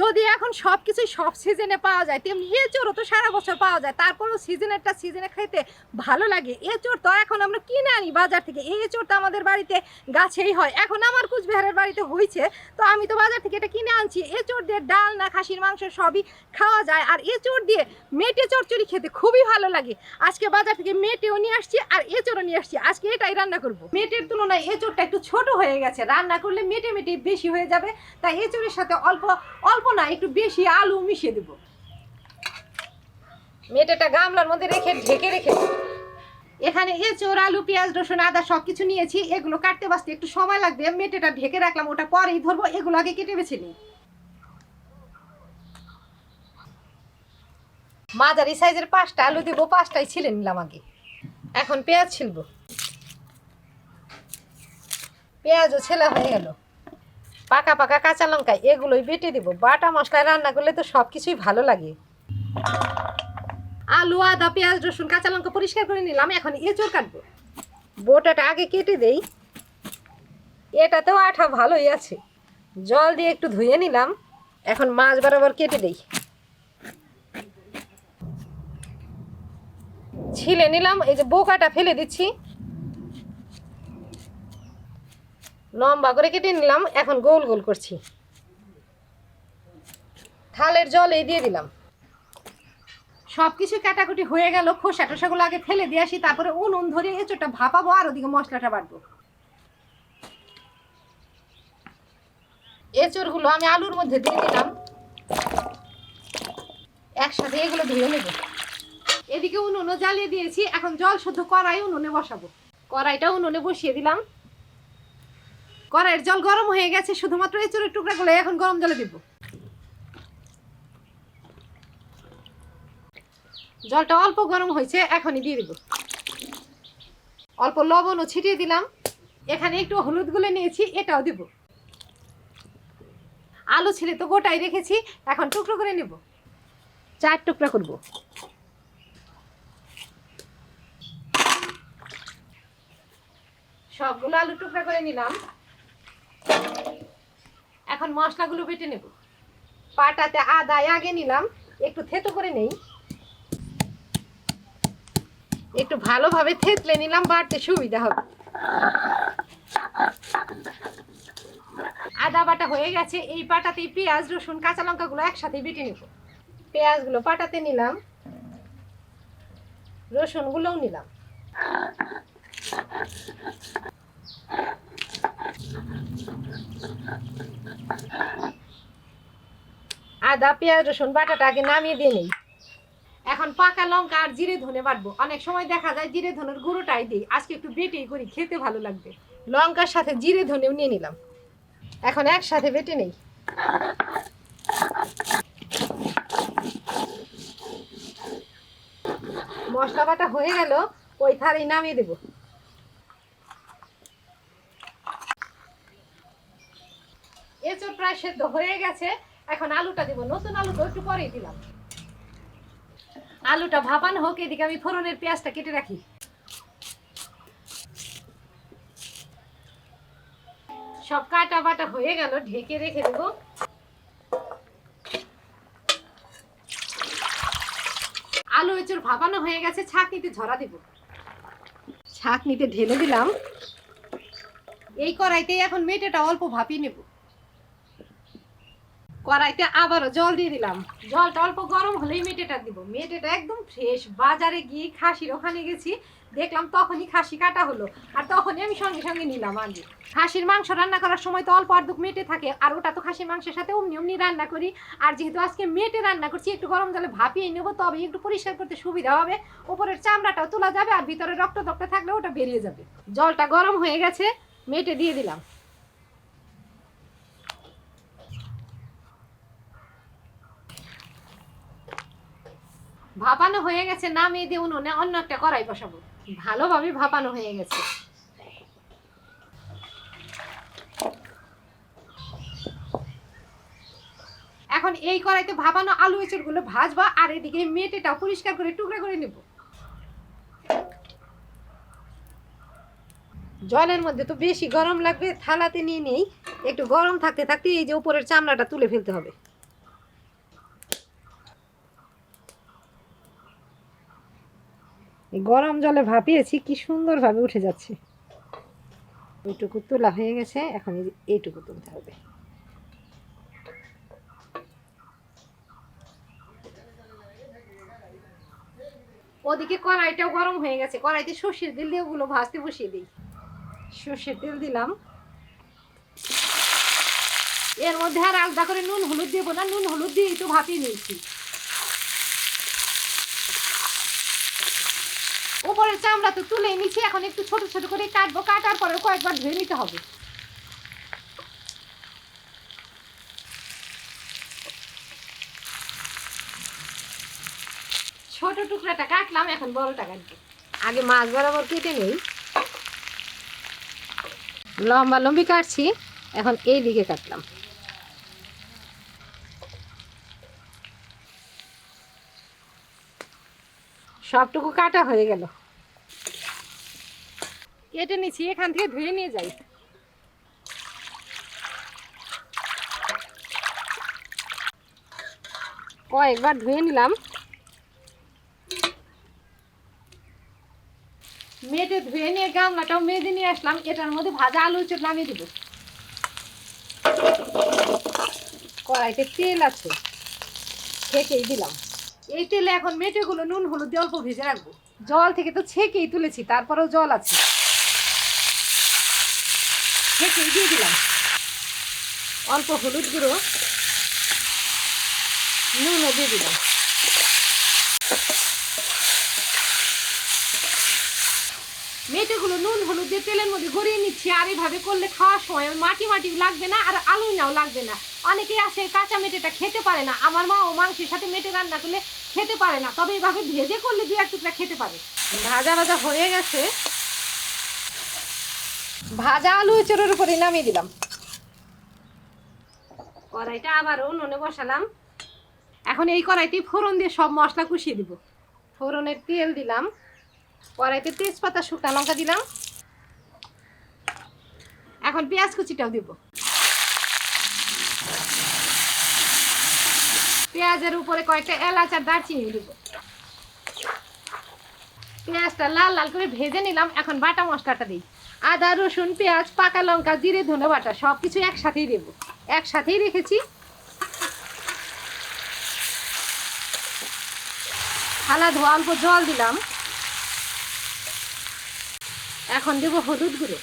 যদি এখন সব কিছুই সব সিজনে পাওয়া যায়, তেমনি এঁচোড়ও তো সারা বছর পাওয়া যায়। তারপরেও সিজনেরটা সিজনে খেতে ভালো লাগে। এঁচোড় তো এখন আমরা কিনে আনি বাজার থেকে। এই এঁচোড় তো আমাদের বাড়িতে গাছেই হয়। এখন আমার কুচবিহারের বাড়িতে হয়েছে তো আমি তো বাজার থেকে এটা কিনে আনছি। এঁচোড় দিয়ে ডাল না খাসির মাংস সবই খাওয়া যায়। আর এঁচোড় দিয়ে মেটে চচ্চড়ি খেতে খুবই ভালো লাগে। আজকে বাজার থেকে মেটেও নিয়ে আসছি আর এঁচোড়ও নিয়ে আসছি। আজকে এটাই রান্না করব। মেটের তুলনায় এঁচোড়টা একটু ছোট হয়ে গেছে। রান্না করলে মেটে মেটে বেশি হয়ে যাবে। তাই এঁচোড়ের সাথে অল্প অল্প না একটু বেশি আলু মিশিয়ে দেব। মেটেটা গামলার মধ্যে রেখে ঢেকে রেখে। এখানে এঁচোড় আলু পেঁয়াজ রসুন আদা সব কিছু নিয়েছি এগুলো কাটতে বাঁচতে একটু সময় লাগবে। মেটেটা ঢেকে রাখলাম ওটা পরেই ধরবো এগুলো আগে কেটে বেছে নিই। মাঝারি সাইজের পাঁচটা আলু দিব পাঁচটাই ছিলে নিলাম আগে। এখন পেঁয়াজ ছিলবো। পেঁয়াজও ছেলা হয়ে গেল। পাকা পাকা কাঁচা লঙ্কা এগুলোই বেটে দিব। বাটা মশলায় রান্না করলে তো সব কিছুই ভালো লাগে। আলু, আদা, পেঁয়াজ, রসুন, কাঁচা লঙ্কা পরিষ্কার করে নিলাম, এখন এঁচড় কাটবো। বোটাটা আগে কেটে দেই। এটাতেও আঠা ভালোই আছে। জল দিয়ে একটু ধুয়ে নিলাম। এখন মাছ বরাবর কেটে দেই। ছিলে নিলাম, এই যে বোকাটা ফেলে দিচ্ছি। লম্বা করে কেটে নিলাম এখন গোল গোল করছি। থালের জল এই দিয়ে দিলাম। সব কিছু কাটাকুটি হয়ে গেল খোসা টোসাগুলো আগে ফেলে দিয়ে আসি তারপরে উনুন ধরে এঁচোটা ভাপাবো আর ওদিকে মশলাটা বাটবো। এঁচড়গুলো আমি আলুর মধ্যে দিয়ে দিলাম। একসাথে এগুলো ধুয়ে নেব। এদিকে উনুনও জ্বালিয়ে দিয়েছি এখন জল শুদ্ধ কড়াই উনুনে বসাবো। কড়াইটা উনুনে বসিয়ে দিলাম। কড়াইয়ের জল গরম হয়ে গেছে, শুধুমাত্র এঁচড়ের টুকরাগুলো এখন গরম জলে দিব। জলটা অল্প গরম হয়েছে, এখনই দিয়ে দিব। অল্প লবণও ছিটিয়ে দিলাম। এখানে একটু হলুদ গুলে নিয়েছি, এটাও দিব। আলু ছিলে তো গোটাই রেখেছি, এখন টুকরো করে নেব। চার টুকরা করব। সবগুলো আলু টুকরা করে নিলাম। এখন মশলাগুলো বেটে নেব। পাটাতে আদা আগে নিলাম একটু থেতো করে নেই। একটু ভালোভাবে থেতলে নিলাম বাড়তে সুবিধা হবে। আদা বাটা হয়ে গেছে এই পাটাতে পেঁয়াজ রসুন কাঁচা লঙ্কাগুলো একসাথে বেটে নেব। পেঁয়াজগুলো পাটাতে নিলাম রসুনগুলোও নিলাম। আদা পেঁয়াজ রসুন বাটাটা আগে নামিয়ে দিয়ে নেই। এখন পাকা লঙ্কা আর জিরে ধনে বাটবো। অনেক সময় দেখা যায় জিরে ধনের গুঁড়োটাই দিই। আজকে একটু বেটেই করি খেতে ভালো লাগবে। লঙ্কার সাথে জিরে ধনেও নিয়ে নিলাম। এখন একসাথে বেটে নেই। মশলা বাটা হয়ে গেল ওই থারেই নামিয়ে দেব। এঁচড় প্রায় সেদ্ধ হয়ে গেছে। এখন আলুটা দেবো। নতুন আলু তো একটু পরেই দিলাম। আলুটা ভাপানো হোক, এদিকে আমি ফোড়নের পেঁয়াজটা কেটে রাখি। সব কাটা বাটা হয়ে গেল, ঢেকে রেখে দেবো। আলু এঁচড় ভাপানো হয়ে গেছে, ছাঁকনিতে ঝরা দেব। ছাঁকনিতে ঢেলে দিলাম। এই কড়াইতে এখন মেটেটা অল্প ভাপিয়ে নেব। কড়াইতে আবারও জল দিয়ে দিলাম। জলটা অল্প গরম হলেই মেটেটা দিব। মেটেটা একদম ফ্রেশ বাজারে গিয়ে খাসির ওখানে গেছি, দেখলাম তখনই খাসি কাটা হলো। আর তখনই আমি সঙ্গে সঙ্গে নিলাম আগে। খাসির মাংস রান্না করার সময় তো অল্প অর্ধক মেটে থাকে, আর ওটা তো খাসির মাংসের সাথে অমনি অমনি রান্না করি। আর যেহেতু আজকে মেটে রান্না করছি, একটু গরম জলে ভাপিয়ে নেব তবে একটু পরিষ্কার করতে সুবিধা হবে। ওপরের চামড়াটাও তোলা যাবে, আর ভিতরে রক্ত টক্ত থাকলে ওটা বেরিয়ে যাবে। জলটা গরম হয়ে গেছে, মেটে দিয়ে দিলাম। ভাপানো হয়ে গেছে নামিয়ে দিয়ে উনুনে অন্য একটা কড়াই বসাবো। ভালোভাবে ভাপানো হয়ে গেছে। এখন এই কড়াইতে ভাপানো আলু এঁচড়গুলো ভাজবা আর এদিকে মেটেটা পরিষ্কার করে টুকরা করে নেব। জলের মধ্যে তো বেশি গরম লাগবে, থালাতে নিয়ে নেই, একটু গরম থাকতে থাকতে এই যে উপরের চামড়াটা তুলে ফেলতে হবে। গরম জলে ভাপিয়েছি, কি সুন্দরভাবে উঠে যাচ্ছে। ওইটুকু তোলা হয়ে গেছে, এখন এইটুকু তুলতে হবে। ওদিকে কড়াইটাও গরম হয়ে গেছে, কড়াইতে সর্ষের তেল দিয়ে ওগুলো ভাজতে বসিয়ে দিই। সর্ষের তেল দিলাম। এর মধ্যে আর আলাদা করে নুন, হলুদ দেবো না, নুন, হলুদ দিয়েই তো ভাপিয়ে নিয়েছি। উপরের চামড়া তো তুলে নিচ্ছি এখন একটু ছোট ছোট করে কাটবো, কাটার পরে কয়েকবার ধুয়ে নিতে হবে। ছোট টুকরাটা কাটলাম, এখন বড়টা কাটবো। আগে মাছ বরাবর কেটে নেই। লম্বা লম্বি কাটছি, এখন এই দিকে কাটলাম। সবটুকু কাটা হয়ে গেল। কেটে নিচ্ছি এখান থেকে ধুয়ে নিয়ে যাই। কয়েকবার ধুয়ে নিলাম। মেটে ধুয়ে নিয়ে গামলাটাও মেজে নিয়ে আসলাম, এটার মধ্যে ভাজা আলু চোট নামিয়ে দিব। কড়াইতে তেল আছে, ছেঁকেই দিলাম। এই তেলে এখন মেটেগুলো নুন, হলুদ দিয়ে অল্প ভেজে রাখব। জল থেকে তো ছেঁকেই তুলেছি, তারপরেও জল আছে। ছেঁকেই দিয়ে দিলাম। অল্প হলুদ গুঁড়ো নুনও দিয়ে দিলাম। মেটেগুলো নুন, হলুদ দিয়ে তেলের মধ্যে গড়িয়ে নিচ্ছি, আর এইভাবে করলে খাওয়ার সময় মাটি মাটি লাগবে না, আর আলু নাও লাগবে না। অনেকেই আসে কাঁচা মেটেটা খেতে পারে না। আমার মা ও মাংসের সাথে মেটে রান্না করলে খেতে পারে না। তবে এইভাবে ভেজে করলে দু এক টুকরা খেতে পারে। ভাজা ভাজা হয়ে গেছে। ভাজা আলু চোরের উপরে নামিয়ে দিলাম। কড়াইটা আবার উনুনে বসালাম। এখন এই কড়াইতে ফোড়ন দিয়ে সব মশলা কষিয়ে দিব। ফোড়নের তেল দিলাম। কড়াইতে তেজপাতা, শুকনা লঙ্কা দিলাম। এখন পেঁয়াজ কুচিটাও দিব। পেঁয়াজের উপরে কয়েকটা এলাচ আর দারচিনি দিব। পেঁয়াজটা লাল লাল করে ভেজে নিলাম। এখন বাটা মশলাটা দিই। আদা, রসুন, পেঁয়াজ, পাকা লঙ্কা, জিরে, ধনে বাটা সব কিছু একসাথেই দেবো। একসাথেই রেখেছি। থালা, ধোয়া, অল্প জল দিলাম। এখন দেব হলুদ গুঁড়ো।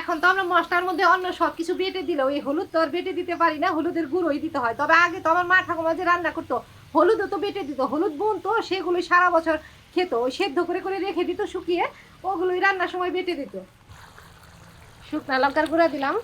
এখন তো আমরা মশলার মধ্যে অন্য সব কিছু বেটে দিলে ওই হলুদ তো আর বেটে দিতে পারি না, হলুদের গুঁড়োই দিতে হয়। তবে আগে তো আমার মা ঠাকুমা যে রান্না করতো, হলুদও তো বেটে দিত। হলুদ বোন তো সেগুলো সারা বছর খেত, ওই সেদ্ধ করে করে রেখে দিত, শুকিয়ে ওগুলোই রান্নার সময় বেটে দিত। শুকনা লঙ্কার গুঁড়া দিলাম,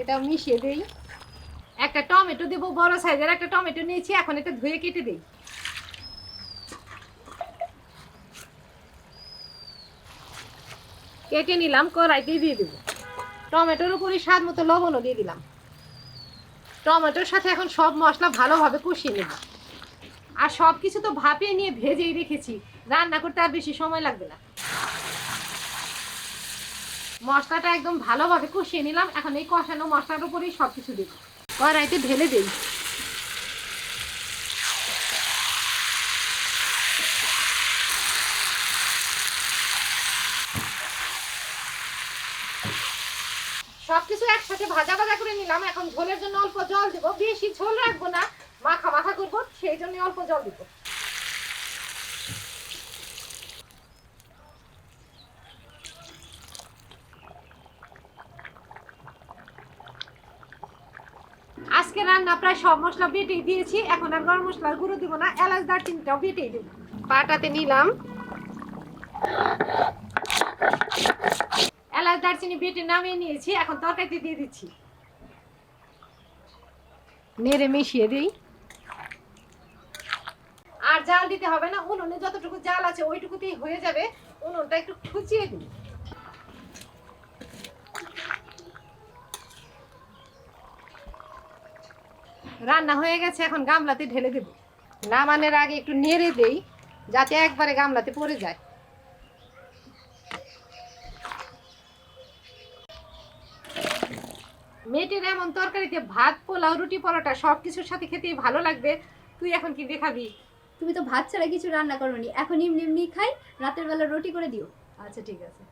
এটা মিশিয়ে দিই। একটা টমেটো দেবো, বড় সাইজের একটা টমেটো নিয়েছি, এখন এটা ধুয়ে কেটে দিই। কেটে নিলাম কড়াইতে দিয়ে দেবো। টমেটোর উপরে স্বাদ মতো লবণও দিয়ে দিলাম। টমেটোর সাথে এখন সব মশলা ভালোভাবে কষিয়ে নেব। আর সব কিছু তো ভাপিয়ে নিয়ে ভেজেই রেখেছি। রান্না করতে আর বেশি সময় লাগবে না। মশলাটা একদম ভালোভাবে কষিয়ে নিলাম। এখন এই কষানো মশলার উপরেই সব কিছু দেবো। কড়াইতে ঢেলে দিই। সবকিছু একসাথে ভাজা ভাজা করে নিলাম। এখন ঝোলের জন্য অল্প জল দেবো। বেশি ঝোল রাখব না। মাখা মাখা করব, সেই জন্য অল্প জল দিব। আজকে রান্না প্রায় সব মশলা বেটেই দিয়েছি। এখন আর গরম মশলার গুঁড়ো দিব না এলাচ দারচিনিটাও বেটেই দেবো। পাটাতে নিলাম। এলাচ দারচিনি বেটে নামিয়ে নিয়েছি এখন তরকারিতে দিয়ে দিচ্ছি। নেড়ে মিশিয়ে দিই। আর জাল দিতে হবে না উনুনে যতটুকু জাল আছে ওইটুকুতেই হয়ে যাবে। উনুনটা একটু খুচিয়ে দিই। রান্না হয়ে গেছে এখন গামলাতে ঢেলে দেব। নামানোর আগে একটু নেড়ে দেই যাতে একবারে গামলাতে পড়ে যায়। মেয়েটির এমন তরকারিতে ভাত পোলাও রুটি পরোটা সব কিছুর সাথে খেতেই ভালো লাগবে। তুই এখন কি দেখাবি? তুমি তো ভাত ছাড়া কিছু রান্না করোনি এখন এমনি এমনি খাই রাতের বেলা রুটি করে দিও। আচ্ছা ঠিক আছে।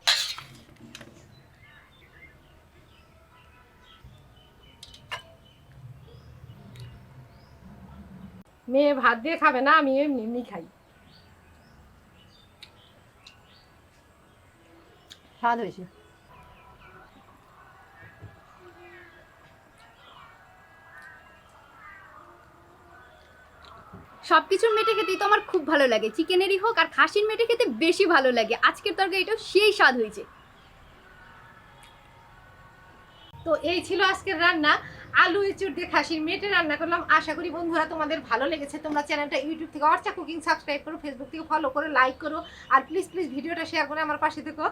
মেয়ে ভাত দিয়ে খাবে না আমি এমনি এমনি খাই। স্বাদ হয়েছে। সব কিছুর মেটে খেতেই তো আমার খুব ভালো লাগে। চিকেনেরই হোক আর খাসির মেটে খেতে বেশি ভালো লাগে। আজকের তরকারিটা সেই স্বাদ হয়েছে। তো এই ছিল আজকের রান্না। আলু, এঁচুর দিয়ে খাসির মেটে রান্না করলাম। আশা করি বন্ধুরা তোমাদের ভালো লেগেছে। তোমরা চ্যানেলটা ইউটিউব থেকে অর্চা কুকিং সাবস্ক্রাইব করো ফেসবুক থেকে ফলো করো লাইক করো। আর প্লিজ প্লিজ ভিডিওটা শেয়ার করে আমার পাশে থেকো।